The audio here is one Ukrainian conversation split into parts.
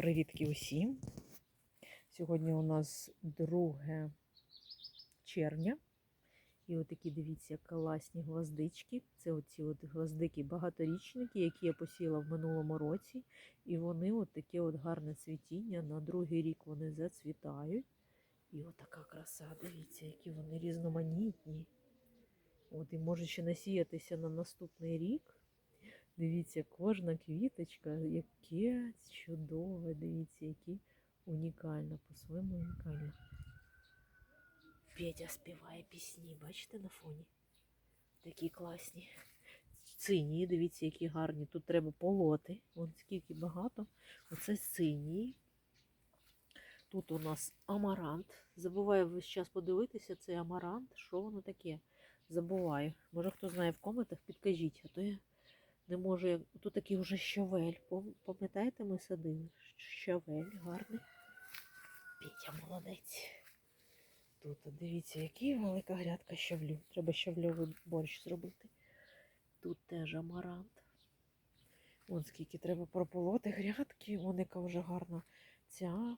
Привітки усім! Сьогодні у нас 2 червня. І отакі, дивіться, класні гвоздички. Це оці от гвоздики багаторічники, які я посіяла в минулому році. І вони от таке от гарне цвітіння. На другий рік вони зацвітають. І отака краса, дивіться, які вони різноманітні. От і може ще насіятися на наступний рік. Дивіться, кожна квіточка, яке чудове, дивіться, які унікальна, по-своєму унікальна. Петя співає пісні, бачите на фоні? Такі класні. Сині, дивіться, які гарні. Тут треба полоти. Вон скільки багато. Оце синій. Тут у нас амарант. Забуваю весь час подивитися, цей амарант. Що воно таке? Забуваю. Може хто знає в коментах, підкажіть, а то я не можу. як- Тут такий вже щавель. Пам'ятаєте, ми садили? Щавель гарний. Петя молодець. Тут дивіться, який велика грядка щавлю. Треба щавльовий борщ зробити. Тут теж амарант. Вон скільки треба прополоти грядки. Вон яка вже гарна ця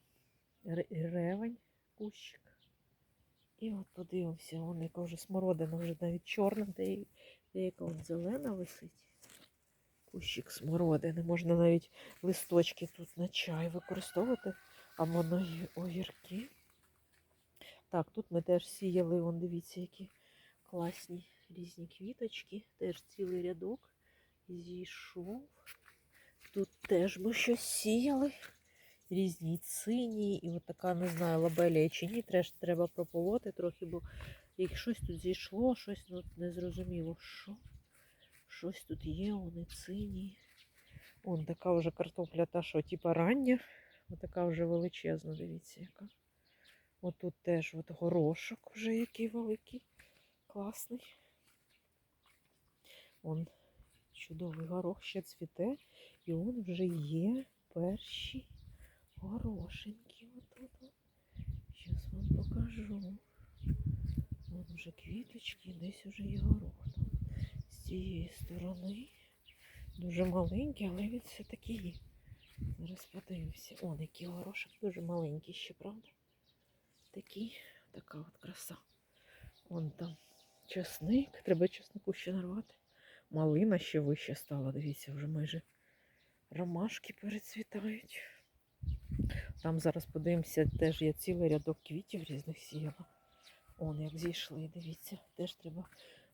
ре- ревень, кущик. І от подивимося, вон яка вже смородина, вже навіть чорна, де- деяка от зелена висить. Кущик смородини. Можна навіть листочки тут на чай використовувати, на гі- огірки. Так, тут ми теж сіяли, вон дивіться, які класні різні квіточки. Теж цілий рядок зійшов. Тут теж ми щось сіяли. Різні сині, і от така, не знаю, лабелія чи ні, теж треба прополоти трохи, бо як щось тут зійшло, щось ну, не зрозуміло, що. Щось тут є, вони сині. Вон така вже картопля, та що, типа рання. Отака вже величезна, дивіться, яка. От тут теж от горошок вже який великий, класний. Вон чудовий горох ще цвіте. І он вже є перші горошинки. Отут. Зараз вам покажу. Вон вже квіточки, десь уже є горох. Там. Цієї сторони. Дуже маленький, але він все-таки є. Зараз подивимося. О, який горошок дуже маленький ще, правда? Такий, така от краса. Вон там чесник. Треба чеснику ще нарвати. Малина ще вище стала. Дивіться, вже майже ромашки перецвітають. Там зараз подивимося, теж є цілий рядок квітів різних сіяла. Он як зійшли, дивіться. Теж треба,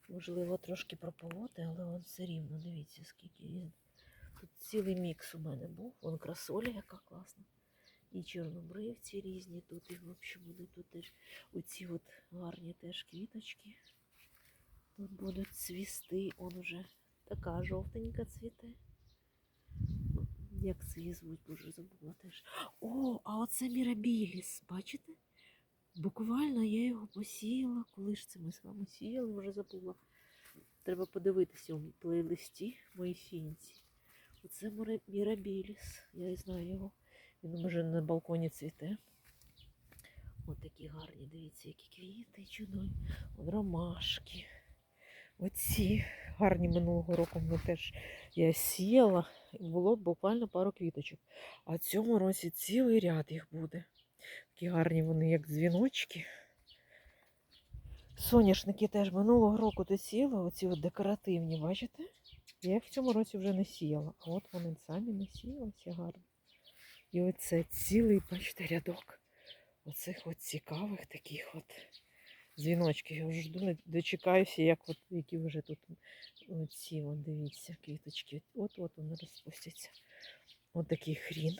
можливо, трошки прополоти, але он все рівно, дивіться, скільки різних. Тут цілий мікс у мене був. Вон красоля, яка класна. І чорнобривці різні тут, і взагалі будуть тут теж оці от гарні теж квіточки. Тут будуть цвісти. Он уже така жовтенька цвіте. Як це її дуже забула теж. О, а оце Мірабіліс, бачите? Буквально я його посіяла. Коли ж це ми з вами сіяли, вже забула. Треба подивитися у плейлисті моїй фінці. Оце Мірабіліс. Я і знаю його. Він може на балконі цвіте. Ось такі гарні, дивіться, які квіти чудові. От ромашки. Оці гарні минулого року ми теж я сіяла. і Було буквально пару квіточок. А цьому році цілий ряд їх буде. Такі гарні вони, як дзвіночки. Соняшники теж минулого року то оці от декоративні, бачите? Я їх в цьому році вже не сіяла. А от вони самі не сіялися гарно. І оце цілий, бачите, рядок. Оцих от цікавих таких от дзвіночків. Я вже жду, дочекаюся, як от, які вже тут оці, от, дивіться, квіточки. От-от вони розпустяться. От такий хрін.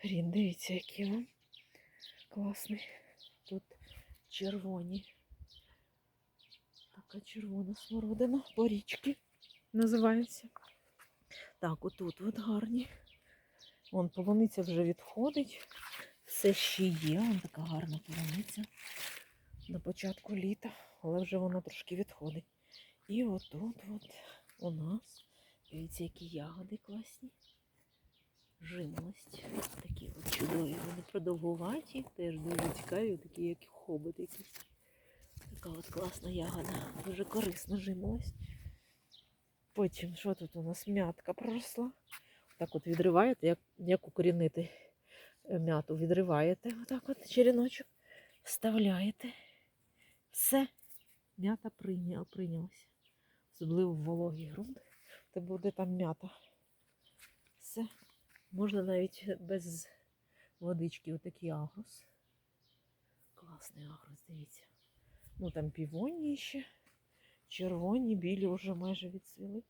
Хрін, дивіться, який він класний. Тут червоні. Така червона смородина, порічки називається. Так, отут от гарні. Вон полуниця вже відходить. Все ще є. Вон така гарна полуниця на початку літа, але вже вона трошки відходить. І отут от у нас, дивіться, які ягоди класні. Жимолость. Такі от чудові. Вони продовгуваті, теж дуже цікаві, такі як хобот якийсь. Така от класна ягода. Дуже корисна жимолость. Потім, що тут у нас м'ятка проросла. Так от відриваєте, як, як укорінити е, м'яту. Відриваєте отак от череночок, вставляєте. Все, м'ята прийня- прийнялася. Особливо в вологий ґрунт. Це буде там м'ята. Все. Можна навіть без водички отакий агрос. Класний агрос, дивіться. Ну там півонії ще. Червоні, білі вже майже відцвіли.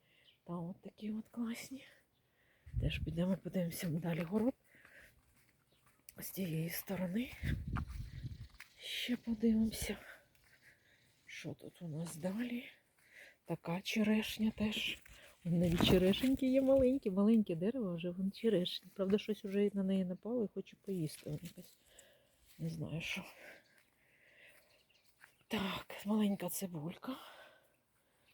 Там от такі от класні. Теж підемо, подивимося далі город. З тієї сторони. Ще подивимося. Що тут у нас далі? Така черешня теж. Навіть черешеньки є маленькі, маленьке дерево, вже вон черешні. Правда, щось вже на неї напало і хочу поїсти. Вон якась. Не знаю що. Так, маленька цибулька.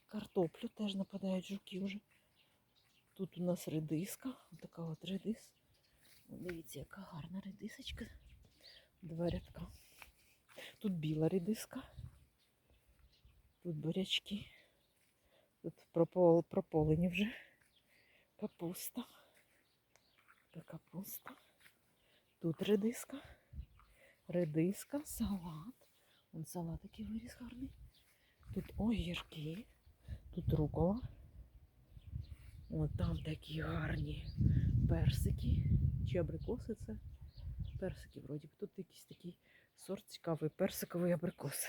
Картоплю теж нападають жуки вже. Тут у нас редиска. Така от редис. Дивіться, яка гарна редисочка. Два рядка. Тут біла редиска. Тут бурячки. Тут пропол, прополені вже. Капуста. Та капуста. Тут редиска. Редиска, салат. Вон салат який виріс гарний. Тут огірки. Тут рукола. О, там такі гарні персики. Чи абрикоси це? Персики вроді. Тут якийсь такий сорт цікавий. Персиковий абрикос.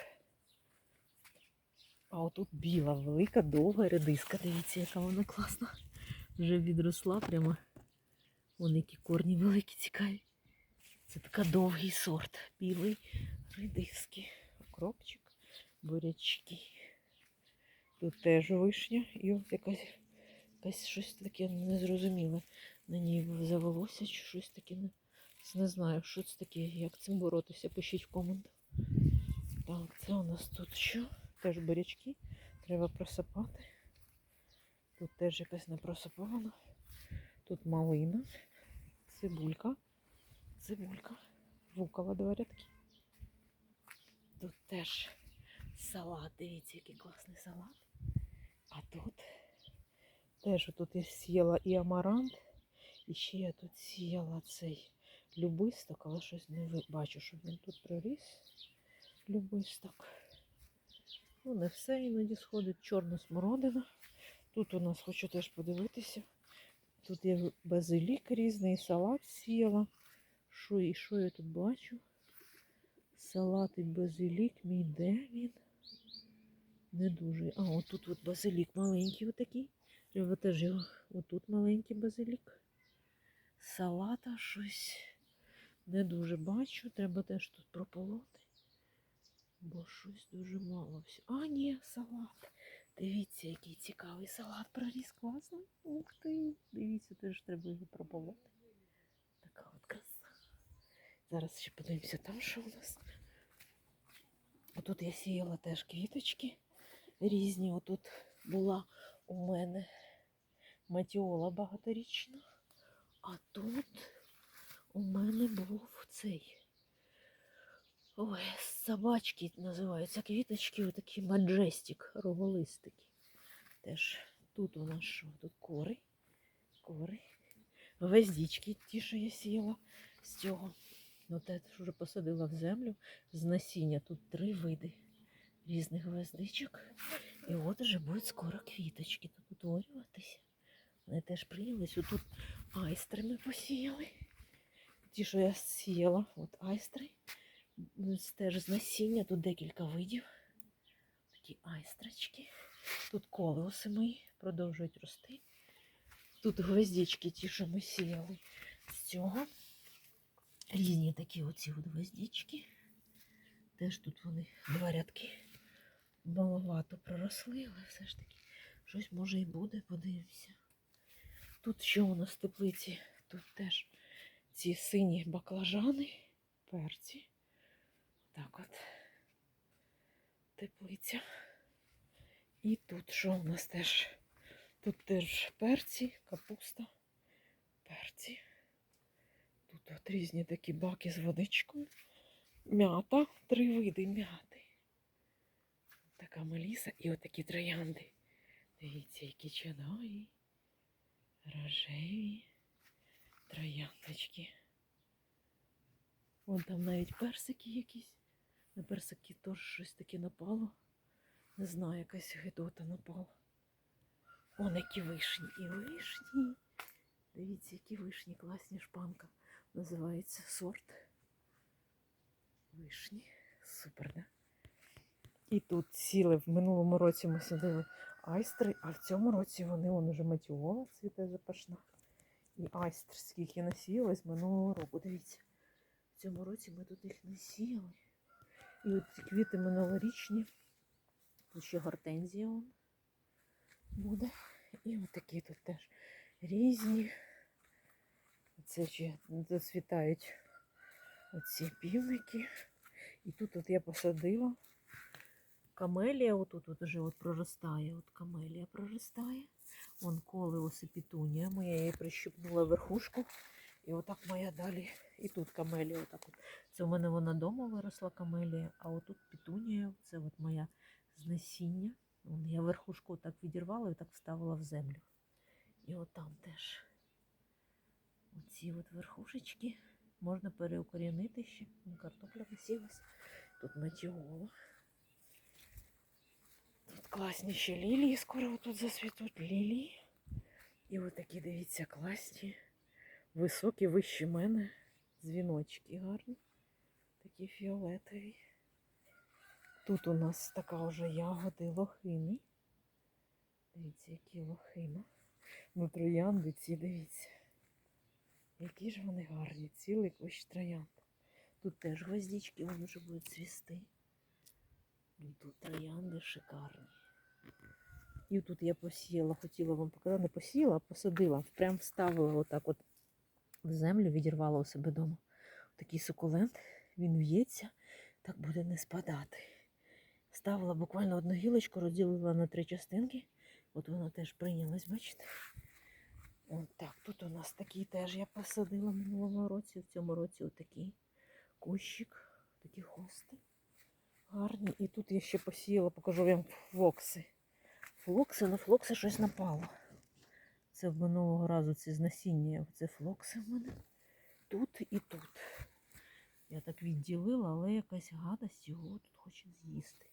А отут біла, велика, довга редиска. Дивіться, яка вона класна. Вже відросла прямо. Вон які корні великі цікаві. Це така довгий сорт. Білий редиски. Окропчик, бурячки. Тут теж вишня і от якась, якась щось таке незрозуміле. На ній завелося чи щось таке. Не, не знаю, що це таке, як цим боротися. Пишіть в коментах. Так, це у нас тут що? Теж бурячки. Треба просипати. Тут теж якась не просипована. Тут малина, цибулька, цибулька, рукола два рядки. Тут теж салат. Дивіться, який класний салат. А тут теж тут я сіяла і амарант, і ще я тут сіяла цей любисток, але щось не бачу, щоб він тут проріс. Любисток. Ну, не все іноді сходить. Чорна смородина. Тут у нас хочу теж подивитися. Тут є базилік різний, салат сіяла. Що і що я тут бачу? Салат і базилік, мій де він? Не дуже. А, отут от базилік маленький отакий. Треба теж його. Отут маленький базилік. Салата щось не дуже бачу. Треба теж тут прополоти. Бо щось дуже мало. А, ні, салат. Дивіться, який цікавий салат проріс класно. Ух ти. Дивіться, теж треба його прополоти. Така от краса. Зараз ще подивимося там, що у нас. Отут я сіяла теж квіточки різні. Отут була у мене матіола багаторічна. А тут у мене був цей. Ой, собачки називаються квіточки, отакі маджестик, роголистики. Теж тут у нас що? Тут кори. Кори. Гвоздички, ті, що я сіяла з цього. Ну, те, вже посадила в землю з насіння. Тут три види різних гвоздичок. І от вже будуть скоро квіточки тут утворюватися. Вони теж прийнялись. Тут айстри ми посіяли. Ті, що я сіяла, от айстри. Теж з насіння, тут декілька видів. Такі айстрочки. Тут колеуси мої продовжують рости. Тут гвоздички, ті, що ми сіяли з цього. Різні такі оці от гвоздички. Теж тут вони два рядки. Маловато проросли, але все ж таки щось може і буде, подивимося. Тут що у нас в теплиці? Тут теж ці сині баклажани, перці. Так от. Теплиця. І тут що у нас теж? Тут теж перці, капуста, перці. Тут от різні такі баки з водичкою. М'ята, три види м'яти. Така меліса і отакі троянди. Дивіться, які чудові, рожеві. Трояндочки. Вон там навіть персики якісь. На персики теж щось таке напало. Не знаю, якась гидота напала. Вон які вишні. І вишні. Дивіться, які вишні, класні шпанка. Називається сорт. Вишні. Супер, да? І тут сіли в минулому році ми садили айстри, а в цьому році вони вон уже матіола цвіте запашна. І айстр, скільки насіялось минулого року. Дивіться, в цьому році ми тут їх не сіяли. І от ці квіти минулорічні. Тут ще гортензія вон буде. І от такі тут теж різні. Це ще зацвітають оці півники. І тут от я посадила камелія, отут от уже от проростає. От камелія проростає. Вон колеоси пітунія. Моя її прищипнула верхушку. І отак моя далі. І тут камелія. Отак от. Це у мене вона вдома виросла камелія, а отут пітунія. Це от моя з насіння. Вон я верхушку отак відірвала і так вставила в землю. І от там теж. Оці от верхушечки можна переукорінити ще. Картопля висілась. Тут матіола. Тут класні ще лілії, скоро тут засвітуть лілії. І от такі, дивіться, класні, високі, вищі мене. Дзвіночки гарні. Такі фіолетові. Тут у нас така вже ягоди лохини. Дивіться, які лохина. Ну, троянди ці, дивіться. Які ж вони гарні, цілий кущ троянд. Тут теж гвоздички, вони вже будуть цвісти. Ну, Тут троянди шикарні. І тут я посіяла, хотіла вам показати, не посіяла, а посадила. Прям вставила отак от землю, відірвала у себе вдома. Такий сукулент, він в'ється, так буде не спадати. Ставила буквально одну гілочку, розділила на три частинки. От вона теж прийнялась, бачите? От так, тут у нас такий теж я посадила минулого році, в цьому році отакий кущик, такі хости гарні. І тут я ще посіяла, покажу вам флокси. Флокси, на флокси щось напало. Це в минулого разу ці з насіння. Це флокси в мене. Тут і тут. Я так відділила, але якась гадость його тут хоче з'їсти.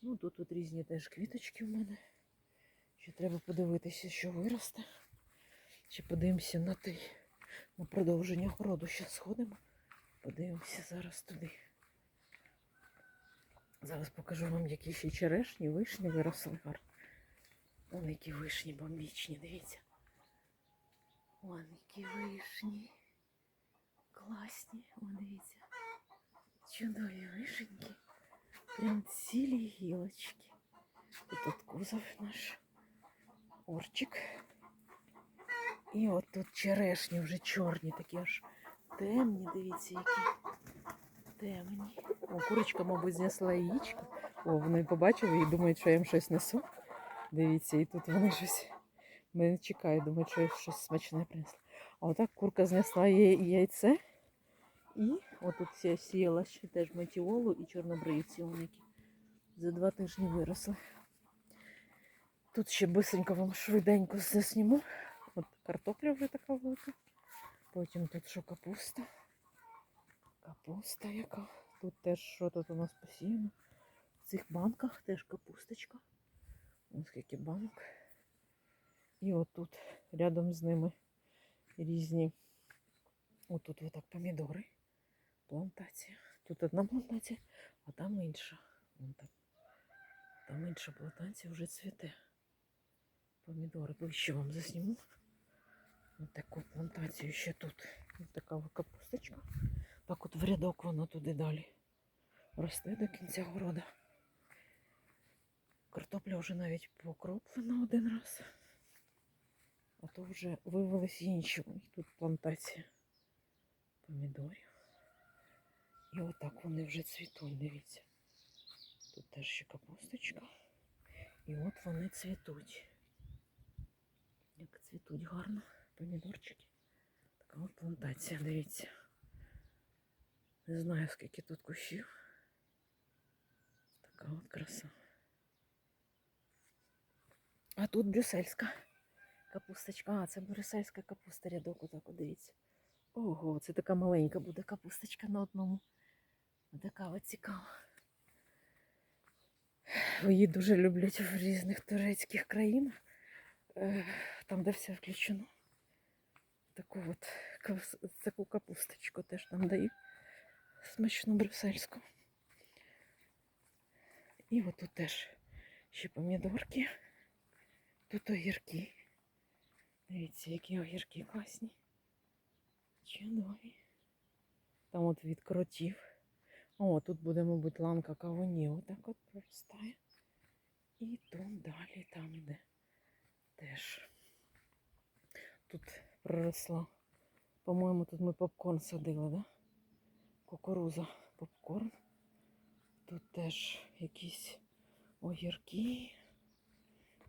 Ну, тут от різні теж квіточки в мене. Ще треба подивитися, що виросте. Ще подивимося на той, на продовження городу. Ще сходимо. Подивимося зараз туди. Зараз покажу вам, які ще черешні, вишні виросли гарні. Вон які вишні бомбічні, дивіться. Вон які вишні. Класні, вон дивіться. Чудові вишеньки. Прям цілі гілочки. І тут кузов наш орчик. І от тут черешні вже чорні, такі аж темні, дивіться, які темні. О, курочка, мабуть, знесла яєчко. О, вони побачили і думають, що я їм щось несу. Дивіться, і тут вони щось мене чекають, думають, що щось смачне принесла. А отак курка знесла є- яйце. І отут сіяла ще теж метіолу і чорнобривці, вони за два тижні виросли. Тут ще бисенько вам швиденько засніму. От картопля вже така велика. Потім тут що капуста. Капуста яка. Тут теж що тут у нас посіяно. В цих банках теж капусточка. Ось скільки банок. І отут рядом з ними різні. Отут отак помідори. Плантація. Тут одна плантація, а там інша. Вон там. Там інша плантація вже цвіте. Помідори ближче вам засніму. Ось таку плантацію ще тут. Ось така капусточка. Так от в рядок воно туди далі. Росте до кінця города. Картопля вже навіть покроплена один раз. А то вже вивелись інші. Тут плантація помідорів. І отак вони вже цвітуть, дивіться. Тут теж ще капусточка. І от вони цвітуть. Як цвітуть гарно помідорчики. Така от плантація, дивіться. Не знаю, скільки тут кущів. Така от краса. А тут брюссельська Капусточка. А, це борисельська капуста рядок, отак, дивіться. Ого, це така маленька буде капусточка на одному. Така от цікава. Її дуже люблять в різних турецьких країнах, е, там, де все включено. Таку от таку капусточку теж там дають. Смачну брюссельську. І отут теж ще помідорки. Тут огірки. Дивіться, які огірки класні. Чудові. Там от від кротів. О, тут буде, мабуть, ланка кавунів. Отак от проростає. І тут далі, там де теж. Тут проросла. По-моєму, тут ми попкорн садили, да? Кукуруза, попкорн. Тут теж якісь огірки.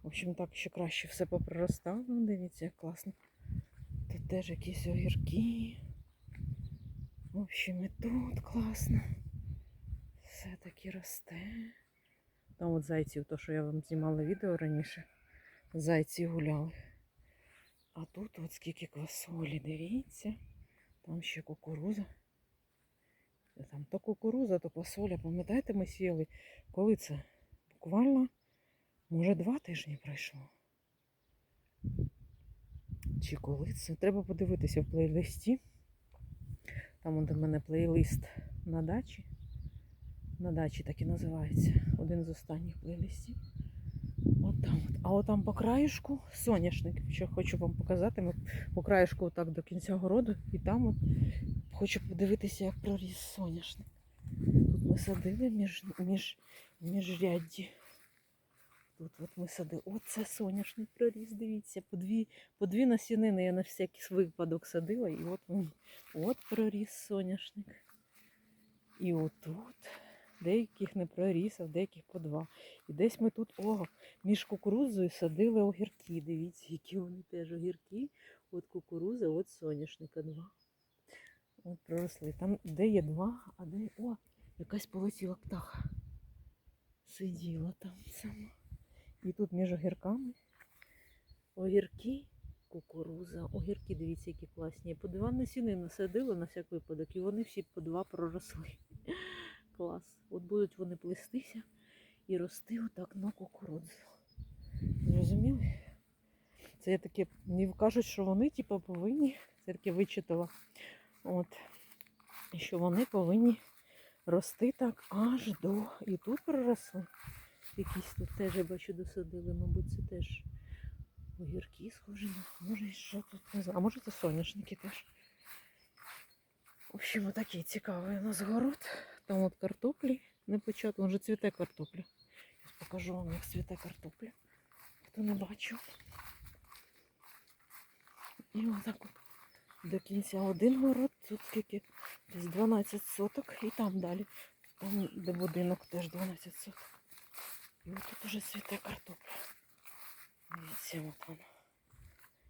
В общем, так ще краще все попроростало. Дивіться, як класно. Тут теж якісь огірки. В общем, і тут класно. Все таки росте. Там от зайців, то, що я вам знімала відео раніше. Зайці гуляли. А тут от скільки квасолі, дивіться. Там ще кукуруза. Там то кукуруза, то квасоля. Пам'ятаєте, ми сіяли, коли це? Буквально, може, два тижні пройшло. Чи коли це? Треба подивитися в плейлисті. Там от у мене плейлист на дачі. На дачі так і називається. Один з останніх плейлистів. От там от. А от там по краєшку соняшник. Що хочу вам показати. Ми по краєшку отак до кінця городу. І там от хочу подивитися, як проріс соняшник. Тут ми садили між, між, міжрядді. Тут от ми садили. Оце соняшник проріс, дивіться. По дві, по дві насінини я на всякий випадок садила. І от він, от проріс соняшник. І отут. Деяких не проріс, а деяких по два. І десь ми тут, о, між кукурудзою садили огірки. Дивіться, які вони теж огірки. От кукуруза, от соняшника два. От проросли. Там де є два, а де. О, якась полетіла птаха. Сиділа там сама. І тут між огірками огірки, кукуруза. Огірки, дивіться, які класні. По два насіни насадила на всяк випадок, і вони всі по два проросли. Клас. От будуть вони плестися і рости отак на кукурудзу. Зрозуміли? Це я таке, не кажуть, що вони типу, повинні, це таке вичитала. От, що вони повинні рости так аж до. І тут проросли. Якісь тут теж я бачу досадили, мабуть, це теж огірки схожі на. Може, що тут не знаю. А може це соняшники теж. В общем, отакий цікавий у нас город. Там от картоплі не почато, він вже цвіте картопля. Зараз покажу вам, як цвіте картопля. Хто не бачив. І отак от до кінця один город, тут скільки десь 12 соток і там далі. Там, де будинок, теж 12 соток. І от тут уже цвіте картопля. Дивіться, от воно.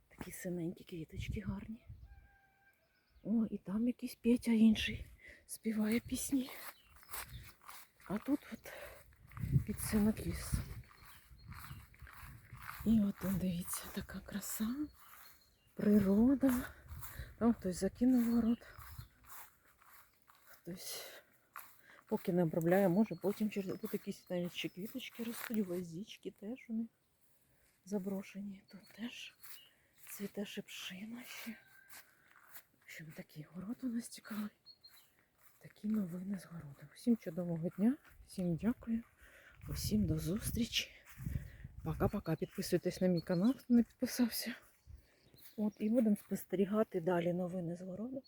Такі синенькі квіточки гарні. О, і там якийсь Петя інший співає пісні. А тут от під синокіс. І от он, дивіться, така краса, природа. Там хтось закинув город. Хтось поки не обробляє, може потім через тут якісь навіть ще квіточки ростуть, гвоздички теж вони заброшені. Тут теж цвіте шипшина ще. В общем, такий город у нас цікавий. Такі новини з городу. Всім чудового дня, всім дякую, усім до зустрічі. Пока-пока. Підписуйтесь на мій канал, хто не підписався. От, і будемо спостерігати далі новини з городу.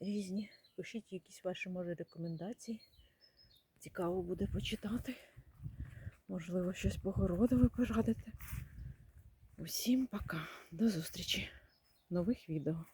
Різні. Пишіть якісь ваші може рекомендації. Цікаво буде почитати. Можливо, щось погороду ви порадите. Усім пока. До зустрічі в нових відео.